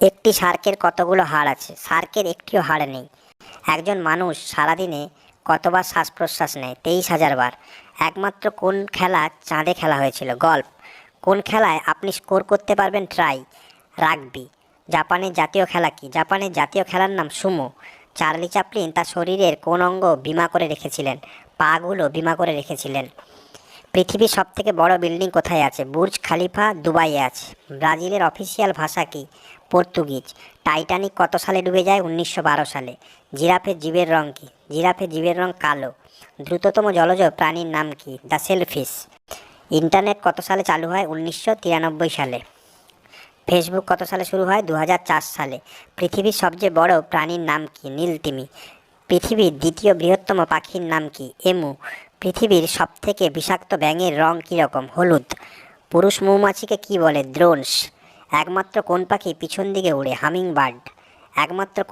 একটি শার্কের কতগুলো হাড় আছে? শার্কের একটিও হাড় নেই। একজন মানুষ সারাদিনে কতবার শ্বাস প্রশ্বাস নেয়? তেইশ হাজার বার। একমাত্র কোন খেলা চাঁদে খেলা হয়েছিল? গল্ফ। কোন খেলায় আপনি স্কোর করতে পারবেন? ট্রাই। রাগবি। জাপানের জাতীয় খেলা কি? জাপানের জাতীয় খেলার নাম সুমো। চার্লি চাপলিন তার শরীরের কোন অঙ্গ বিমা করে রেখেছিলেন? পাগুলো বিমা করে রেখেছিলেন। পৃথিবীর সবথেকে বড় বিল্ডিং কোথায় আছে? বুর্জ খালিফা দুবাইয়ে আছে। ব্রাজিলের অফিসিয়াল ভাষা কি? পর্তুগিজ। টাইটানিক কত সালে ডুবে যায়? উনিশশো বারো সালে। জিরাফের জীবের রং কি? জিরাফের জীবের রং কালো। দ্রুততম জলজ প্রাণীর নাম কি? The shellfish. ইন্টারনেট কত সালে চালু হয়? উনিশশো তিরানব্বই সালে। ফেসবুক কত সালে শুরু হয়? দু হাজার চার সালে। পৃথিবীর সবচেয়ে বড় প্রাণীর নাম কি? নীলতিমি পৃথিবীর দ্বিতীয় বৃহত্তম পাখির নাম কি? এমু। পৃথিবীর সবথেকে বিষাক্ত ব্যাঙের রং কীরকম? হলুদ। পুরুষ মৌমাছিকে কি বলে? দ্রোনস একমাত্র কোন পাখি পিছন দিকে উড়ে? হামিং বার্ড একমাত্র